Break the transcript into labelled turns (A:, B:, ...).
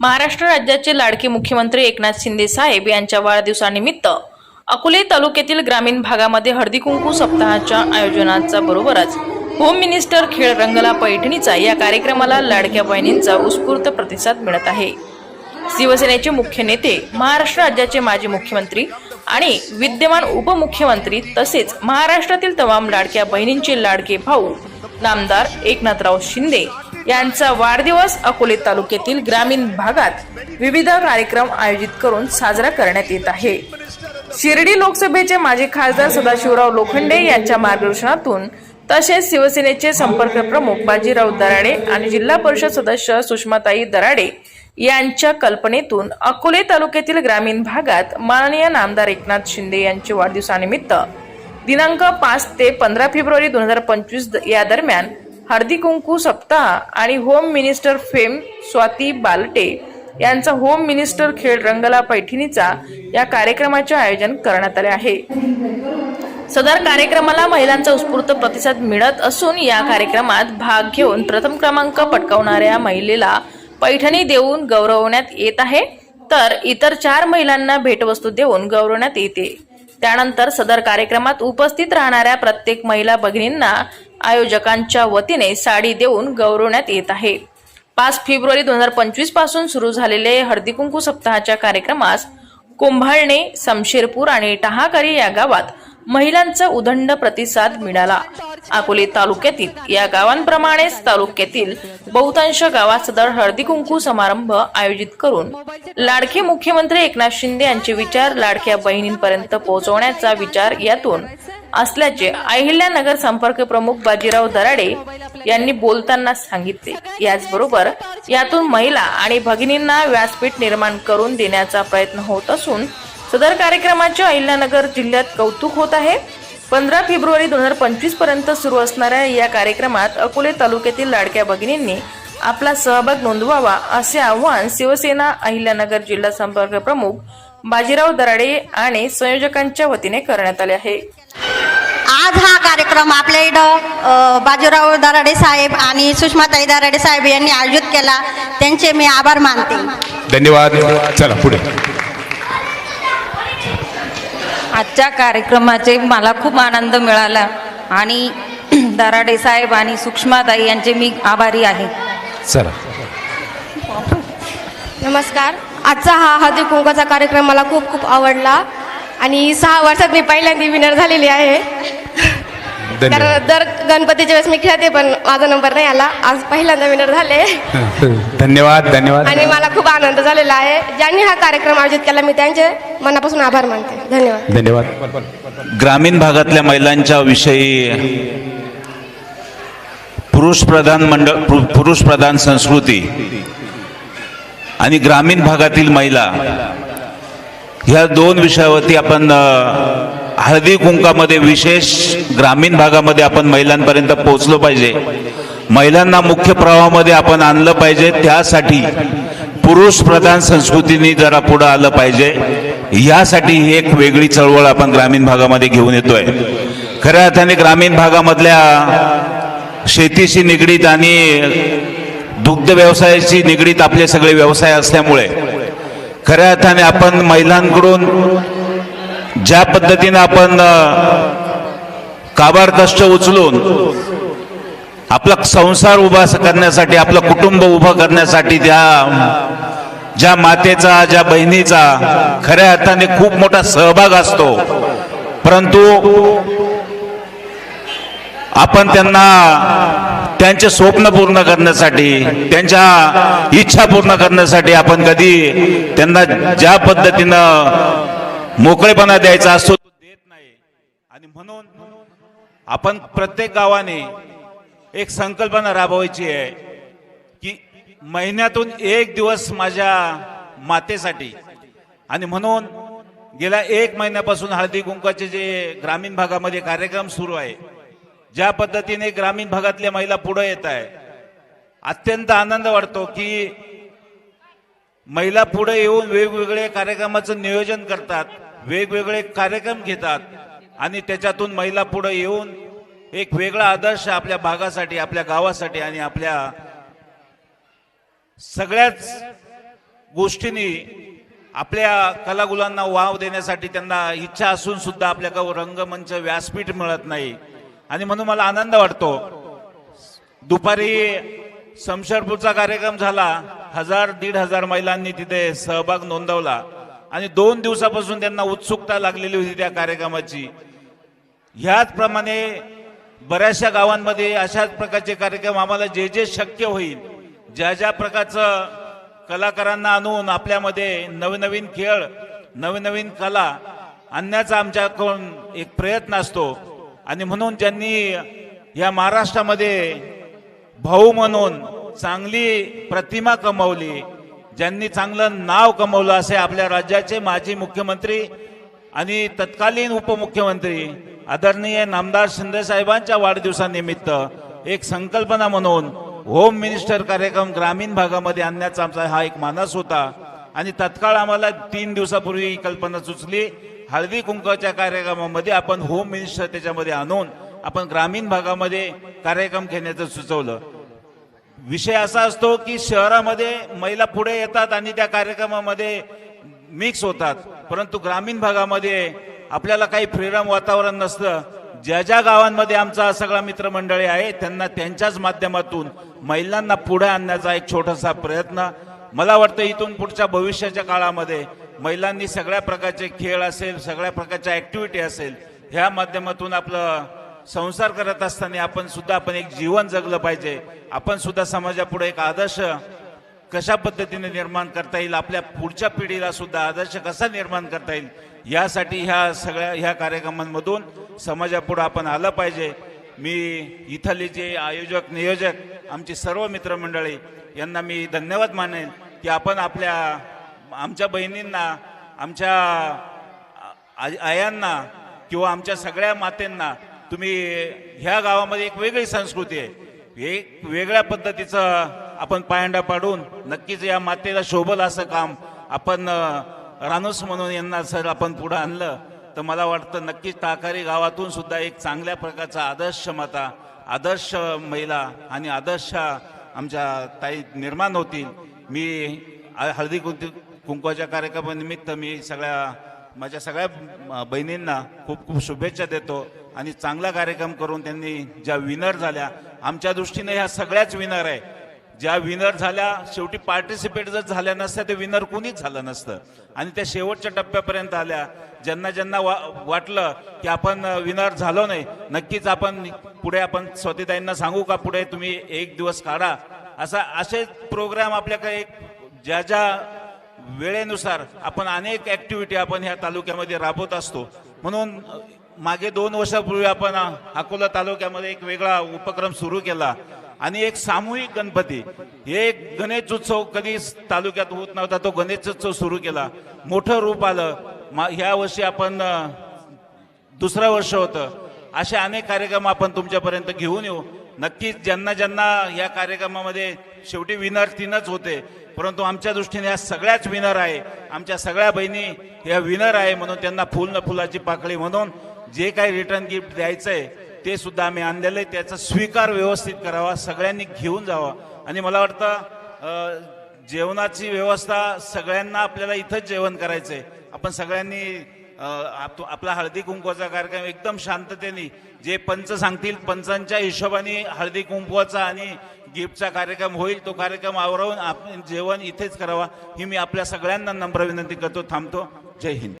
A: महाराष्ट्र राज्याचे लाडके मुख्यमंत्री एकनाथ शिंदे साहेब यांच्या वाढदिवसानिमित्त अकोले तालुक्यातील ग्रामीण भागामध्ये हळदी कुंकू सप्ताहाच्या आयोजनाचा बरोबरच होम मिनिस्टर खेळ रंगला पैठणीचा या कार्यक्रमाला लाडक्या बहिणींचा उत्स्फूर्त प्रतिसाद मिळत आहे. शिवसेनेचे मुख्य नेते महाराष्ट्र राज्याचे माजी मुख्यमंत्री आणि विद्यमान उपमुख्यमंत्री तसेच महाराष्ट्रातील तमाम लाडक्या बहिणींचे लाडके भाऊ नामदार एकनाथराव शिंदे यांचा वाढदिवस अकोले तालुक्यातील ग्रामीण भागात विविध कार्यक्रम आयोजित करून साजरा करण्यात येत आहे. शिर्डी लोकसभेचे माजी खासदार सदाशिवराव लोखंडे यांच्या मार्गदर्शनातून तसेच शिवसेनेचे संपर्क प्रमुख बाजीराव दराडे आणि जिल्हा परिषद सदस्य सुषमाताई दराडे यांच्या कल्पनेतून अकोले तालुक्यातील ग्रामीण भागात माननीय नामदार एकनाथ शिंदे यांच्या वाढदिवसानिमित्त दिनांक पाच ते पंधरा फेब्रुवारी दोन हजार पंचवीस या दरम्यान हळदी कुंकू सप्ताह आणि home minister fame Swati Balte यांचा होम मिनिस्टर खेळ रंगला पैठणीचा या कार्यक्रमाचे आयोजन करण्यात आले आहे. सदर कार्यक्रमाला महिलांचा उत्स्फूर्त प्रतिसाद मिळत असून या कार्यक्रमात भाग घेऊन प्रथम क्रमांक पटकावणाऱ्या महिलेला पैठणी देऊन गौरवण्यात येत आहे. तर इतर चार महिलांना भेटवस्तू देऊन गौरवण्यात येते. त्यानंतर सदर कार्यक्रमात उपस्थित राहणाऱ्या प्रत्येक महिला भगिनींना आयोजकांच्या वतीने साडी देऊन गौरवण्यात येत आहे. पाच फेब्रुवारी दोन हजार पंचवीसपासून सुरू झालेले हळदीकुंकू सप्ताहाच्या कार्यक्रमास कुंभाळणे समशेरपूर आणि टहाकरी या गावात महिलांचा उदंड प्रतिसाद मिळाला. अकोले तालुक्यातील या गावांप्रमाणेच तालुक्यातील बहुतांश गावात सदर हळदी कुंकू समारंभ आयोजित करून लाडके मुख्यमंत्री एकनाथ शिंदे यांचे विचार लाडक्या बहिणींपर्यंत पोहोचवण्याचा विचार यातून असल्याचे अहिल्यानगर संपर्क प्रमुख बाजीराव दराडे यांनी बोलताना सांगितले. याचबरोबर यातून महिला आणि भगिनींना व्यासपीठ निर्माण करून देण्याचा प्रयत्न होत असून सदर कार्यक्रमाचे अहिल्यानगर जिल्ह्यात कौतुक होत आहे. पंधरा फेब्रुवारी दोन हजार पंचवीसपर्यंत सुरू असणाऱ्या या कार्यक्रमात अकोले तालुक्यातील लाडक्या भगिनींनी आपला सहभाग नोंदवावा असे आवाहन शिवसेना अहिल्यानगर जिल्हा संपर्क प्रमुख बाजीराव दराडे आणि संयोजकांच्या वतीने करण्यात आले आहे.
B: आज हा कार्यक्रम आपल्या इथं बाजीराव दराडे साहेब आणि सुषमाताई दराडे साहेब यांनी आयोजित केला. त्यांचे मी आभार मानते.
C: धन्यवाद. चला पुढे.
D: आजच्या कार्यक्रमाचे मला खूप आनंद मिळाला आणि दराडे साहेब आणि सुषमाताई यांचे मी आभारी आहे.
C: चला.
E: नमस्कार. आजचा हा हळदी कुंकवाचा कार्यक्रम मला खूप खूप आवडला आणि सहा वर्षात मी पहिल्यांदा विनर झालेली आहे.
C: धन्यवाद.
E: कारण दर गणपतीच्या वेळेस मी खेळते पण माझा नंबर नाही आला. आज पहिल्यांदा विनर झाले.
C: धन्यवाद धन्यवाद.
E: आणि मला खूप आनंद झालेला आहे. ज्यांनी हा कार्यक्रम आयोजित केला मी त्यांचे मनापासून आभार मानते. धन्यवाद.
C: धन्यवाद.
F: ग्रामीण भागातल्या महिलांच्या विषयी पुरुष प्रधान मंडळ पु- पुरुष प्रधान संस्कृती आणि ग्रामीण भागातील महिला ह्या दोन विषयावरती आपण अ, हळदी कुंकामध्ये विशेष ग्रामीण भागामध्ये आपण महिलांपर्यंत पोहोचलो पाहिजे. महिलांना मुख्य प्रवाहामध्ये आपण आणलं पाहिजे. त्यासाठी पुरुष प्रधान संस्कृतीने जरा पुढं आलं पाहिजे. यासाठी ही एक वेगळी चळवळ आपण ग्रामीण भागामध्ये घेऊन येतोय. खऱ्या अर्थाने ग्रामीण भागामधल्या शेतीशी निगडीत आणि दुग्ध व्यवसायाशी निगडीत आपले सगळे व्यवसाय असल्यामुळे खऱ्या अर्थाने आपण महिलांकडून ज्या पद्धतीनं आपण काबार कष्ट उचलून आपला संसार उभा करण्यासाठी आपलं कुटुंब उभं करण्यासाठी त्या ज्या मातेचा ज्या बहिणीचा खऱ्या अर्थाने खूप मोठा सहभाग असतो. परंतु आपण त्यांना त्यांचे स्वप्न पूर्ण करण्यासाठी त्यांच्या इच्छा पूर्ण करण्यासाठी आपण कधी त्यांना ज्या पद्धतीनं मोकळेपणा द्यायचा असतो तो देत नाही. आणि म्हणून आपण प्रत्येक गावाने एक संकल्पना राबवायची आहे की महिन्यातून एक दिवस माझ्या मातेसाठी. आणि म्हणून गेल्या एक महिन्यापासून हळदी कुंकाचे जे ग्रामीण भागामध्ये कार्यक्रम सुरू आहे ज्या पद्धतीने ग्रामीण भागातल्या महिला पुढे येत आहे अत्यंत आनंद वाटतो की महिला पुढे येऊन वेगवेगळे कार्यक्रमाचं नियोजन करतात. वेगवेगळे कार्यक्रम घेतात आणि त्याच्यातून महिला पुढे येऊन एक वेगळा आदर्श आपल्या भागासाठी आपल्या गावासाठी आणि आपल्या सगळ्याच गोष्टींनी आपल्या कलागुलांना वाव देण्यासाठी त्यांना इच्छा असून सुद्धा आपल्याकडे रंगमंच व्यासपीठ मिळत नाही. आणि म्हणून मला आनंद वाटतो. दुपारी समशरपूरचा कार्यक्रम झाला. हजार दीड हजार महिलांनी तिथे सहभाग नोंदवला. आणि दोन दिवसापासून त्यांना उत्सुकता लागलेली होती त्या कार्यक्रमाची. ह्याचप्रमाणे बऱ्याचशा गावांमध्ये अशाच प्रकारचे कार्यक्रम आम्हाला जे जे शक्य होईल ज्या ज्या प्रकारचं कलाकारांना आणून आपल्यामध्ये नवनवीन खेळ नवनवीन कला आणण्याचा आमच्याकडून एक प्रयत्न असतो. आणि म्हणून ज्यांनी या महाराष्ट्रामध्ये भाऊ म्हणून चांगली प्रतिमा कमवली ज्यांनी चांगलं नाव कमवलं असे आपल्या राज्याचे माजी मुख्यमंत्री आणि तत्कालीन उपमुख्यमंत्री आदरणीय नामदार शिंदे साहेबांच्या वाढदिवसानिमित्त एक संकल्पना म्हणून होम मिनिस्टर कार्यक्रम ग्रामीण भागामध्ये आणण्याचा आमचा हा एक मानस होता. आणि तत्काळ आम्हाला तीन दिवसापूर्वी ही कल्पना सुचली. हळदी कुंकवाच्या कार्यक्रमामध्ये आपण होम मिनिस्टर त्याच्यामध्ये आणून आपण ग्रामीण भागामध्ये कार्यक्रम घेण्याचं सुचवलं. विषय असा असतो की शहरामध्ये महिला पुढे येतात आणि त्या कार्यक्रमामध्ये मिक्स होतात. परंतु ग्रामीण भागामध्ये आपल्याला काही फ्रीडम वातावरण नसतं. ज्या ज्या गावांमध्ये आमचा सगळा मित्रमंडळी आहे त्यांना त्यांच्याच माध्यमातून महिलांना पुढे आणण्याचा एक छोटासा प्रयत्न. मला वाटतं इथून पुढच्या भविष्याच्या काळामध्ये महिलांनी सगळ्या प्रकारचे खेळ असेल सगळ्या प्रकारच्या ऍक्टिव्हिटी असेल ह्या माध्यमातून आपलं संसार करत असताना आपण सुद्धा आपण एक जीवन जगलं पाहिजे. आपण सुद्धा समाजापुढे एक आदर्श कशा पद्धतीने निर्माण करता येईल आपल्या पुढच्या पिढीला सुद्धा आदर्श कसा निर्माण करता येईल यासाठी ह्या सगळ्या ह्या कार्यक्रमांमधून समाजापुढे आपण आलं पाहिजे. मी इथले जे आयोजक नियोजक आमची सर्व मित्रमंडळी यांना मी धन्यवाद मानेन की आपण आपल्या आमच्या बहिणींना आमच्या आयांना किंवा आमच्या सगळ्या मातेंना तुम्ही ह्या गावामध्ये एक वेगळी संस्कृती आहे. एक वेगळ्या पद्धतीचं आपण पायंडा पाडून नक्कीच या मातेला शोभल असं काम आपण रानूस म्हणून यांना सर आपण पुढं आणलं. तर मला वाटतं नक्कीच टाकारी गावातून सुद्धा एक चांगल्या प्रकारचा आदर्श माता आदर्श महिला आणि आदर्श आमच्या ताई निर्माण होतील. मी हळदी कुंकू कुंकवाच्या कार्यक्रमानिमित्त मी सगळ्या माझ्या सगळ्या बहिणींना खूप खूप शुभेच्छा देतो आणि चांगला कार्यक्रम करून त्यांनी ज्या विनर झाल्या आमच्या दृष्टीने ह्या सगळ्याच विनर आहे. ज्या विनर झाल्या शेवटी पार्टिसिपेट जर झाल्या नसत्या ते विनर कुणीच झालं नसतं. आणि त्या शेवटच्या टप्प्यापर्यंत आल्या. ज्यांना ज्यांना वा वाटलं की आपण विनर झालो नाही नक्कीच आपण पुढे आपण स्वतःताईंना सांगू का पुढे तुम्ही एक दिवस काढा. असा असे प्रोग्राम आपल्याकडे एक ज्या ज्या वेळेनुसार आपण अनेक ॲक्टिव्हिटी आपण ह्या तालुक्यामध्ये राबवत असतो. म्हणून मागे दोन वर्षापूर्वी आपण अकोला तालुक्यामध्ये एक वेगळा उपक्रम सुरू केला. आणि एक सामूहिक गणपती. हे एक गणेश उत्सव कधीच तालुक्यात होत नव्हता तो गणेश उत्सव सुरू केला. मोठं रूप आलं. मा- ह्या वर्षी आपण दुसरं वर्ष होतं. असे अनेक कार्यक्रम आपण तुमच्यापर्यंत घेऊन येऊ. नक्कीच ज्यांना ज्यांना या कार्यक्रमामध्ये शेवटी विनर तीनच होते. परंतु आमच्या दृष्टीने या सगळ्याच विनर आहे. आमच्या सगळ्या बहिणी या विनर आहे म्हणून त्यांना फुल न फुलाची पाकळी म्हणून जे काही रिटर्न गिफ्ट द्यायचं आहे ते सुद्धा आम्ही आणलेलं आहे. त्याचा स्वीकार व्यवस्थित करावा सगळ्यांनी घेऊन जावा. आणि मला वाटतं जेवणाची व्यवस्था सगळ्यांना आपल्याला इथंच जेवण करायचं आहे आपण सगळ्यांनी आपला हळदी कुंकवाचा कार्यक्रम एकदम शांततेने जे पंच सांगतील पंचांच्या हिशोबाने हळदी कुंकवाचा आणि गिफ्टचा कार्यक्रम होईल तो कार्यक्रम आवरावून आपण जेवण इथेच करावा ही मी आपल्या सगळ्यांना नम्र विनंती करतो थांबतो. जय हिंद.